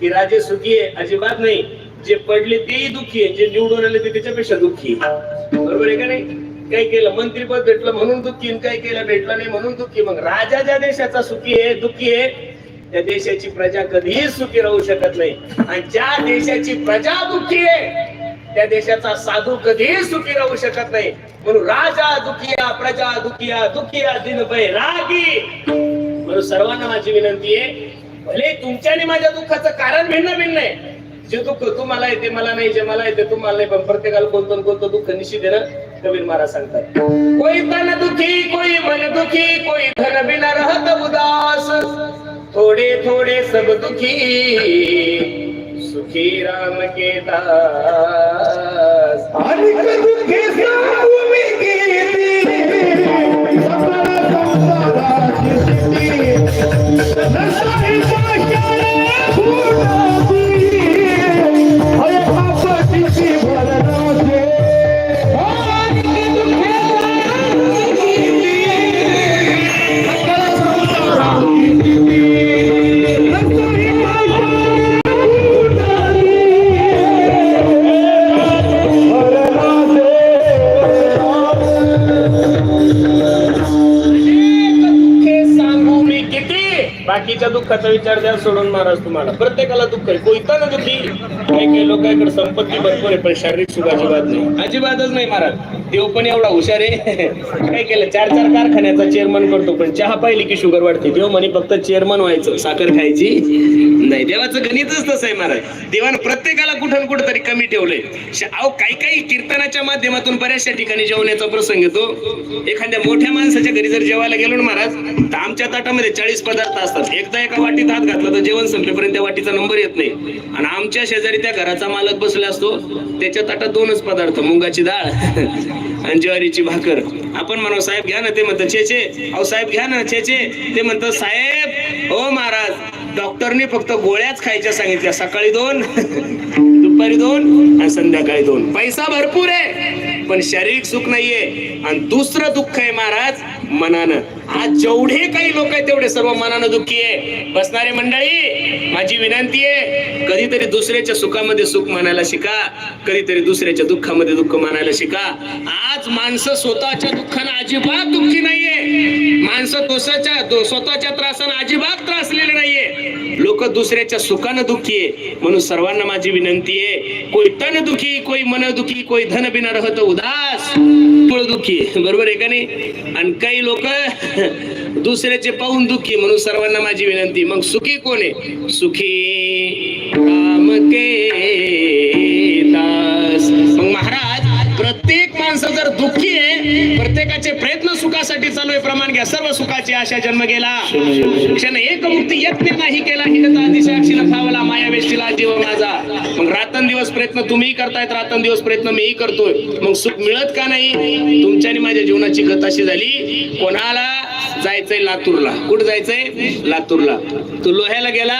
की राजे सुखी आहे अजिबात नाही. जे पडले तेही दुःखी आहे जे निवडून आले ते त्याच्यापेक्षा दुःखी बरोबर आहे का नाही? काय केलं मंत्रीपद भेटलं म्हणून दुःखी काय केलं भेटलं नाही म्हणून दुःखी मग राजा ज्या देशाचा सुखी आहे दुःखी आहे त्या देशाची प्रजा कधीही सुखी राहू शकत नाही. आणि ज्या देशाची प्रजा दुःखी आहे त्या देशाचा साधू कधीही सुखी राहू शकत नाही. म्हणून राजा दुखिया प्रजा दुखिया दुखिया दिन रागी. म्हणून सर्वांना माझी विनंती आहे भले तुमच्या आणि माझ्या दुःखाचं कारण भिन्न भिन्न आहे. जे दुःख तुम्हाला येते मला नाही जे मला येते तुम्हाला नाही पण प्रत्येकाला कोणतं कोणतं दुःख निश्चित आहे कबीर महाराज सांगतात. कोई तन दुखी कोई मन दुखी कोई धन बिना रहत उदास. थोडे थोडे सब दुखी सुखी राम के दास. आणि दुःखे सांगू मी गेली दुःखाचा विचार द्या सोडून महाराज तुम्हाला. प्रत्येकाला दुःख आहे. कोयताना दुःखी. काही काही लोकांकडे संपत्ती भरपूर आहे पण शारीरिक सुख अजिबात नाही. अजिबातच नाही महाराज. देव पण एवढा हुशार आहे. काय केलं? चार चार कारखान्याचा चेअरमन करतो पण चहा पाहिली की शुगर वाढते. देव म्हणे फक्त चेअरमन व्हायचं. साखर खायची? नाही देवाचं गणितच तसं आहे महाराज. देवानं प्रत्येकाला कुठं कुठं तरी कमी ठेवलंय. श- अहो काही काही कीर्तनाच्या माध्यमातून बऱ्याचशा ठिकाणी जेवण्याचा प्रसंग येतो. एखाद्या मोठ्या माणसाच्या घरी जर जेवायला गेलो ना महाराज तर आमच्या ताटामध्ये चाळीस पदार्थ असतात. एकदा एका वाटीत हात घातला तर जेवण संपेपर्यंत त्या वाटीचा नंबर येत नाही. आणि आमच्या शेजारी त्या घराचा मालक बसला असतो त्याच्या ताटात दोनच पदार्थ मुंगाची डाळ आणि ज्वारीची भाकर. आपण म्हणू साहेब घ्या ना ते म्हणतात छे छे. अहो साहेब घ्या ना छे छे. ते म्हणतात साहेब हो महाराज डॉक्टरने फक्त गोळ्याच खायच्या सांगितल्या सकाळी दोन दुपारी दोन आणि संध्याकाळी दोन. पैसा भरपूर आहे पण शारीरिक सुख नाहीये. आणि दुसरं दुःख आहे महाराज मनानं. आज जेवढे काही लोक आहेत तेवढे सर्व मनानं दुःखी आहे. बसणारे मंडळी माझी विनंती आहे कधीतरी दुसऱ्याच्या सुखामध्ये सुख मानायला शिका. कधीतरी दुसऱ्याच्या दुःखामध्ये दुःख मानायला शिका. आज माणसं स्वतःच्या दुःखानं अजिबात दुःखी नाहीये. माणसं दोषाच्या स्वतःच्या त्रासानं अजिबात त्रासलेले नाहीये. लोक दुसऱ्याच्या सुखानं दुःखी आहे. म्हणून सर्वांना माझी विनंती आहे कोई तन दुखी कोई मन दुखी कोई धन बिना रहत उदास दुखी बरोबर आहे का नाही? आणि काही लोक दुसऱ्याचे पाहून दुःखी म्हणून सर्वांना माझी विनंती मग सुखी कोण आहे? सुखी राम के दास मग महाराज प्रत्येक माणसं जर दुःखी आहे प्रत्येकाचे प्रयत्न सुखासाठी चालू आहे. प्रमाण घ्या. सर्व सुखाची आशा जन्म गेला क्षण एक मुक्ती यत्न नाही केला हिंडता अतिशय अक्षीला खावला माया वेष्टीला जीव माझा. मग रात्रंदिवस प्रयत्न तुम्ही करतायत. रात्रंदिवस प्रयत्न मीही करतोय. मग सुख मिळत का नाही? तुमच्या आणि माझ्या जीवनाची गत अशी झाली. कोणाला जायचंय लातूरला. कुठं जायचंय? लातूरला. तो लोह्याला गेला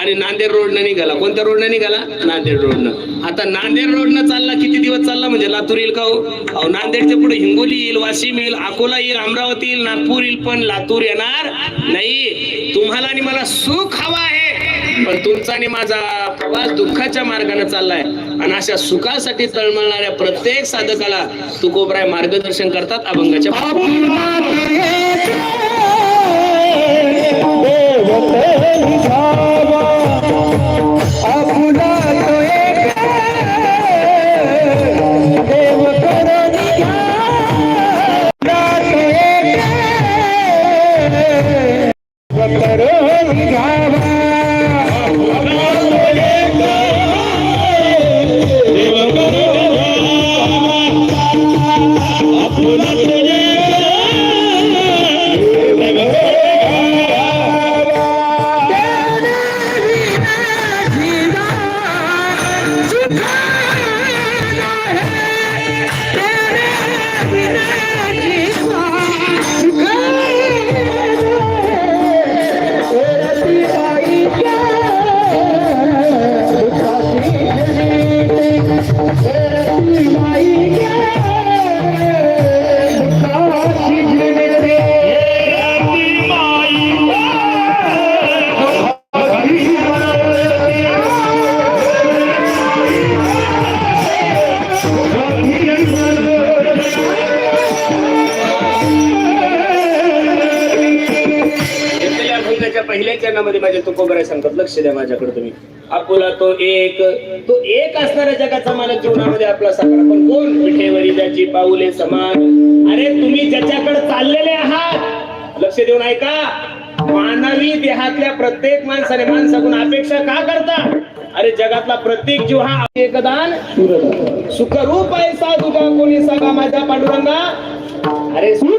आणि नांदेड रोडनं निघाला. कोणत्या रोडनं निघाला? नांदेड रोडनं. आता नांदेड रोडनं चालला किती दिवस चालला म्हणजे लातूर येईल का हो? अहो नांदेडच्या पुढे हिंगोली येईल वाशिम येईल अकोला येईल अमरावती येईल नागपूर येईल पण लातूर येणार नाही. तुम्हाला आणि मला सुख हवा आहे पण तुमचा आणि माझा प्रवास दुःखाच्या मार्गाने चाललाय. आणि अशा सुखासाठी तळमळणाऱ्या प्रत्येक साधकाला तुकोबराय मार्गदर्शन करतात अभंगाच्या જગત નિભાવા चरणाच्या पहिल्या चरणामध्ये माझ्या तुकोबराय सांगतात लक्ष द्या माझ्याकडे तुम्ही. अकोला तो एक तो एक असणाऱ्या जगाचा मालक जीवनामध्ये आपला साकार. पण कोण पिठेवरी त्याची पाऊले समान? अरे तुम्ही ज्याच्याकडे चाललेले आहात लक्ष देऊन ऐका. मानवी देहातल्या प्रत्येक माणसाने माणसाकडून अपेक्षा का करता अरे जगातला प्रत्येक जीव हा एकदान सुखरूप आहे साधू का कोणी सांगा माझ्या पांडुरंगा? अरे जरी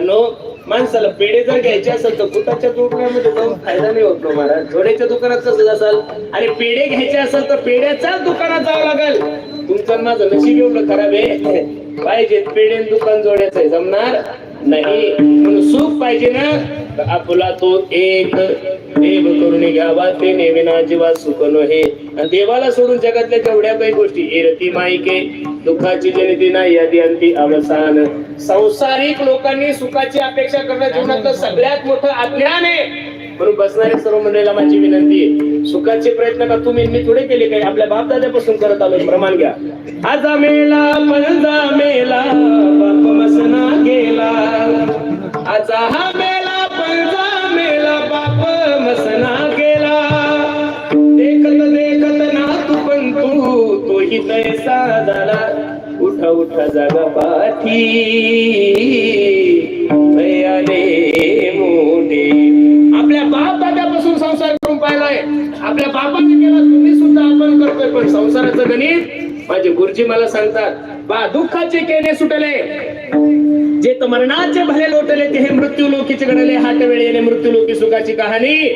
मित्रांनो माणसाला पेढे जर घ्यायचे असेल तर कुटाच्या दुकानामध्ये जाऊन फायदा नाही होत महाराज. जोड्याच्या दुकानात कसं असाल आणि पेढे घ्यायचे असेल तर पेढ्याच्याच दुकानात जावं लागेल. तुमचं माझं नशीब एवढं खराब आहे. पाहिजे पेढे दुकान जोड्याचं आहे. जमणार नाही. म्हणून सुख पाहिजे ना. आपला तो एक देव करुणी घ्यावा ते नेविना जीवा सुख हे देवाला सोडून जगातल्या जेवढ्या काही गोष्टी एरती माईके दुःखाची जनिती नाही यादी अंती अवसान. संसारिक लोकांनी सुखाची अपेक्षा करणं जीवनातलं सगळ्यात मोठं अज्ञान आहे. म्हणून बसणाऱ्या सर्व मंडळीला माझी विनंती आहे सुखाचे प्रयत्न का तुम्ही मी थोडे केले काही? आपल्या बापदाद्यापासून करत आलो प्रमाण घ्या. आज मेला जा मेला बाप मसना गेला. आज हा तैसा झाला उठा उठा जागा पाठी. आले मोठे. आपल्या बाप दादापासून संसार करून पाहिलाय. आपल्या बापाने केला तुम्ही सुद्धा आपण करतोय. पण संसाराचं गणित माझे गुरुजी मला सांगतात बा दुःखाचे केले सुटले. जे तर मरणाचे भले लोटले ते हे मृत्यू लोकीचे घडले. हात वेळ येणे मृत्यू लोकी सुखाची कहाणी.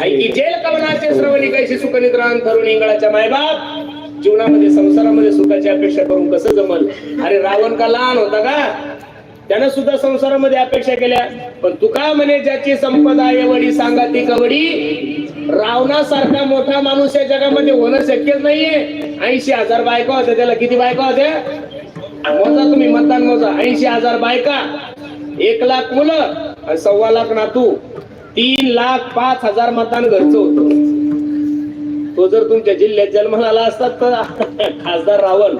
ऐकी जेल कवनाचे श्रवणी कैशी सुख निद्रान तरुण इंगळाच्या मायबाप. जीवनामध्ये संसारामध्ये सुखाची अपेक्षा करून कसं जमल? अरे रावण का लहान होता का? त्यानं सुद्धा संसारामध्ये अपेक्षा केल्या. पण तुका म्हणे ज्याची संपदा एवढी सांगा ती कवडी? रावणासारखा मोठा माणूस या जगामध्ये होणं शक्यच नाहीये. ऐंशी हजार बायका होत्या त्याला. किती बायका होत्या? मोजा तुम्ही मतदान मोजा. ऐंशी हजार बायका. एक लाख मुलं सव्वा लाख नातू. तीन लाख पाच हजार मतदान घरचं होतं. तो जर तुमच्या जिल्ह्यात जन्माला आला असतात तर खासदार रावण.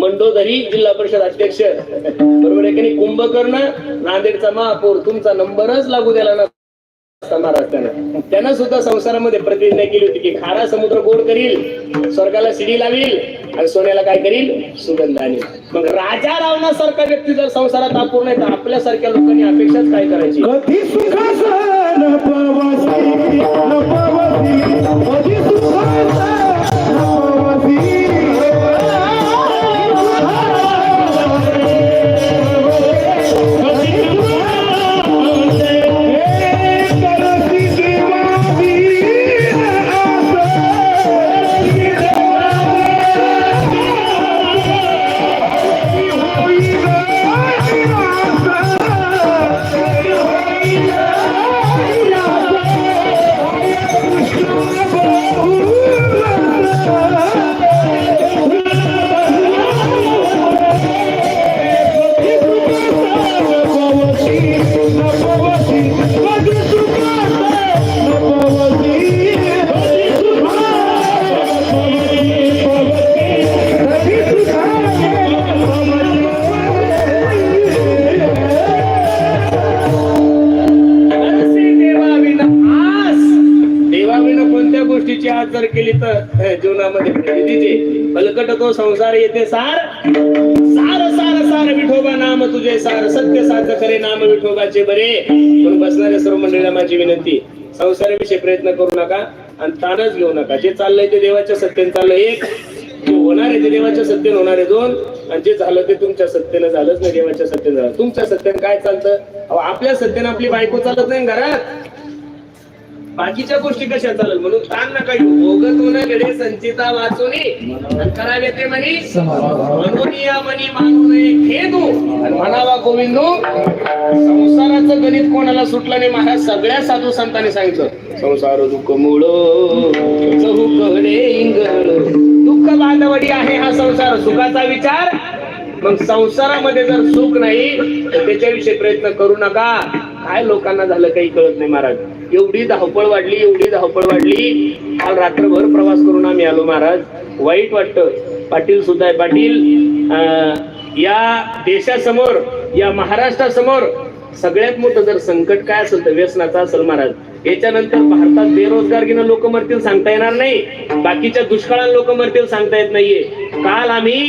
मंडोदरी जिल्हा परिषद अध्यक्ष. बरोबर आहे की नाही? कुंभकर्ण नांदेडचा महापौर तुमचा नंबरच लागू द्याला ना महाराष्ट्रानं. सुद्धा संसारामध्ये प्रतिज्ञा केली होती की खारा समुद्र गोड करील स्वर्गाला शिडी लावील आणि सोन्याला काय करील? सुगंध आणील. मग राजा रावणासारखा व्यक्ती जर संसारात अपूर्ण आहे तर आपल्यासारख्या लोकांनी अपेक्षाच काय करायची? कधी सुखाचा न सकट तो संसार येते सार. सार सार सार विठोबा नाम तुझे सार. सत्य साध्य करे नाम विठोबाचे बरे. म्हणून बसणाऱ्या सर्व मंडळीला माझी विनंती संसाराविषयी प्रयत्न करू नका आणि ताणच घेऊ नका. जे चाललंय ते देवाच्या सत्तेने चाललंय. एक होणार आहे ते देवाच्या सत्तेने होणार आहे. दोन आणि जे झालं ते तुमच्या सत्तेनं झालंच नाही देवाच्या सत्तेनं झालं. तुमच्या सत्तेनं काय चालतं? अहो, आपल्या सत्तेनं आपली बायको चालत नाही घरात. बाकीच्या गोष्टी कशा चालेल? म्हणून ताण नका घेऊ भोगतून घडे संचिता वाचून करावे ते म्हणी म्हणून या म्हणी मानू नये खेदू म्हणावा गोविंदू संसाराचं गणित कोणाला सुटलं नाही महाराज सगळ्या साधू संतांनी सांगितलं. संसार दुःख मुळकडे इंगळ. दुःख बांधवडी आहे हा संसार सुखाचा विचार. मग संसारामध्ये जर सुख नाही तर त्याच्याविषयी प्रयत्न करू नका. काय लोकांना झालं काही कळत नाही महाराज? एवढी धावपळ वाढली एवढी धावपळ वाढली. काल रात्रभर प्रवास करून आम्ही आलो महाराज. वाईट वाटत. पाटील सुद्धा आहे. पाटील या देशासमोर या महाराष्ट्रासमोर सगळ्यात मोठं जर संकट काय असेल तर व्यसनाचं असेल महाराज. याच्यानंतर भारतात बेरोजगारीनं लोक मरतील सांगता येणार नाही. बाकीच्या दुष्काळात लोक मरतील सांगता येत नाहीये. काल आम्ही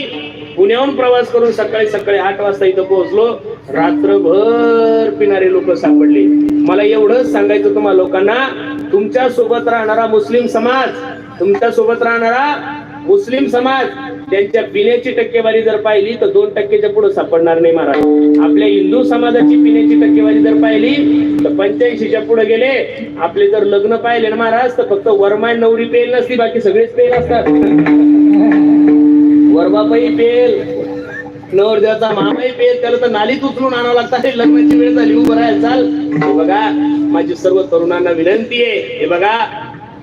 पुण्याहून प्रवास करून सकाळी सकाळी आठ वाजता इथं पोहोचलो. रात्रभर पिणारे लोक सापडले. मला एवढंच सांगायचं तुम्हाला लोकांना तुमच्यासोबत राहणारा मुस्लिम समाज तुमच्यासोबत राहणारा मुस्लिम समाज त्यांच्या पिण्याची टक्केवारी जर पाहिली तर दोन टक्केच्या पुढे सापडणार नाही महाराज. आपल्या हिंदू समाजाची पिण्याची टक्केवारी जर पाहिली तर पंच्याऐंशीच्या पुढे गेले आपले जर लग्न पाहिले ना महाराज तर फक्त वरमाय नवरी पेल नसती बाकी सगळेच पेल असतात. वरबापाई पेल नवरदेवाचा मामाही पेल त्याला तर नालीत उचलून आणावं लागतं. लग्नाची वेळ झाली उभं राहायला चाल. हे बघा माझी सर्व तरुणांना विनंती आहे. हे बघा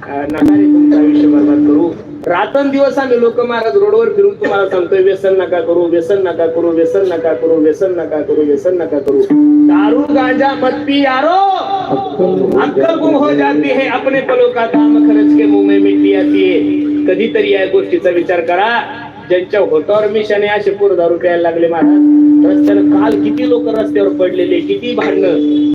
अं, तुमचं आयुष्य बरबाद करू. रात्रंदिवस आम्ही लोक महाराज रोडवर फिरून तुम्हाला सांगतोय व्यसन नका करू व्यसन नका करू व्यसन नका करू व्यसन नका करू व्यसन नका करू. दारू गांजा मत पी यारो! अक्कल गुम हो जाती है अपने पलों का दाम खर्च के मुंह में मिट्टी आती है। कधीतरी या गोष्टीचा विचार करा ज्यांच्या होटावर मिशाने असे पोर दारू प्यायला लागले महाराज. रस्त्यानं काल किती लोक रस्त्यावर पडलेले किती भांडणं.